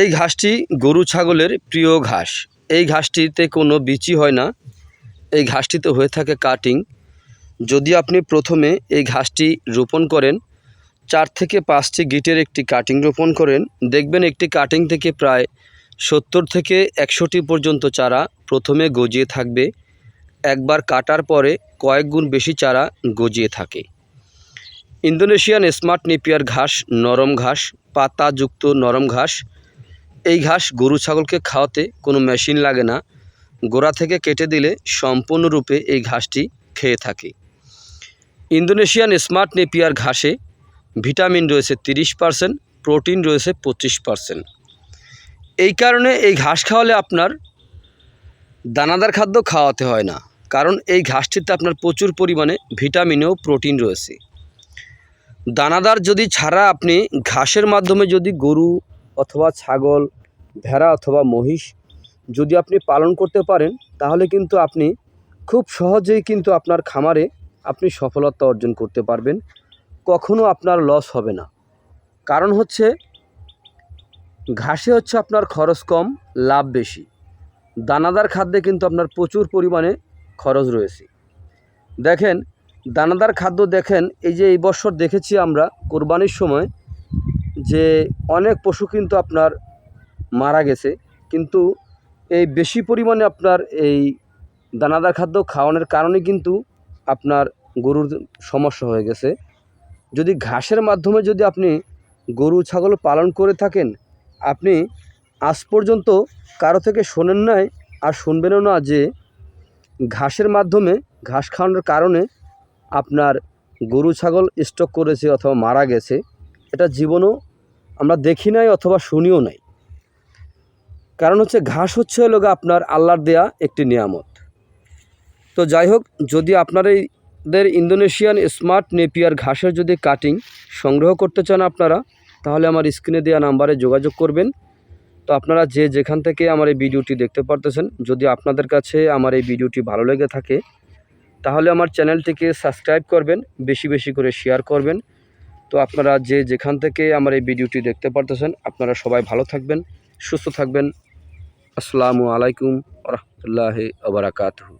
এই ঘাসটি গরু ছাগলের প্রিয় ঘাস। এই ঘাসটিতে কোনো বিচি হয় না। এই ঘাসটিতে হয়ে থাকে কাটিং। যদি আপনি প্রথমে এই ঘাসটি রোপণ করেন, চার থেকে পাঁচটি গিটের একটি কাটিং রোপণ করেন, দেখবেন একটি কাটিং থেকে প্রায় সত্তর থেকে একশোটি পর্যন্ত চারা প্রথমে গজিয়ে থাকবে। একবার কাটার পরে কয়েক গুণ বেশি চারা গজিয়ে থাকে। ইন্দোনেশিয়ান স্মার্ট নেপিয়ার ঘাস নরম ঘাস, পাতাযুক্ত নরম ঘাস এই ঘাস গরু ছাগলকে খাওয়াতে কোনো মেশিন লাগে না। গোড়া থেকে কেটে দিলে সম্পূর্ণরূপে এই ঘাসটি খেয়ে থাকে। ইন্দোনেশিয়ান স্মার্ট নেপিয়ার ঘাসে ভিটামিন রয়েছে তিরিশ পারসেন্ট, প্রোটিন রয়েছে পঁচিশ পারসেন্ট। এই কারণে এই ঘাস খাওয়ালে আপনার দানাদার খাদ্য খাওয়াতে হয় না। কারণ এই ঘাসটিতে আপনার প্রচুর পরিমাণে ভিটামিন ও প্রোটিন রয়েছে। দানাদার যদি ছাড়া আপনি ঘাসের মাধ্যমে যদি গরু অথবা ছাগল ভেড়া অথবা মহিষ যদি আপনি পালন করতে পারেন, তাহলে কিন্তু আপনি খুব সহজেই কিন্তু আপনার খামারে আপনি সফলতা অর্জন করতে পারবেন। কখনো আপনার লস হবে না। কারণ হচ্ছে, ঘাসে হচ্ছে আপনার খরচ কম, লাভ বেশি। দানাদার খাদ্যে কিন্তু আপনার প্রচুর পরিমাণে খরচ রয়েছে। দেখেন, দানাদার খাদ্য দেখেন, এই যে এই বছর দেখেছি আমরা কোরবানির সময় যে অনেক পশু কিন্তু আপনার মারা গেছে। কিন্তু এই বেশি পরিমাণে আপনার এই দানাদার খাদ্য খাওয়ানোর কারণে কিন্তু আপনার গরুর সমস্যা হয়ে গেছে। যদি ঘাসের মাধ্যমে যদি আপনি গরু, ছাগল পালন করে থাকেন, আপনি আজ পর্যন্ত কারও থেকে শোনেন নাই আর শুনবেনও না যে ঘাসের মাধ্যমে, ঘাস খাওয়ানোর কারণে আপনার গরু, ছাগল স্টক করেছে অথবা মারা গেছে। এটা জীবনও আমরা দেখি নাই অথবা শুনিও নাই। কারণ হচ্ছে ঘাস হচ্ছে হলো আপনার আল্লাহর দেয়া একটি নিয়ামত। তো যাই হোক, যদি আপনার এইদের ইন্দোনেশিয়ান স্মার্ট নেপিয়ার ঘাসের যদি কাটিং সংগ্রহ করতে চান আপনারা, তাহলে আমার স্ক্রিনে দেওয়া নাম্বারে যোগাযোগ করবেন। তো আপনারা যে যেখান থেকে আমার এই ভিডিওটি দেখতে পারতেছেন, যদি আপনাদের কাছে আমার এই ভিডিওটি ভালো লেগে থাকে, তাহলে আমার চ্যানেলটিকে সাবস্ক্রাইব করবেন, বেশি বেশি করে শেয়ার করবেন। তো আপনারা যে যেখান থেকে আমার এই ভিডিওটি দেখতে পারতেছেন, আপনারা সবাই ভালো থাকবেন, সুস্থ থাকবেন। আসসালামু আলাইকুম রহমতুল্লাহ আবরাকাতহু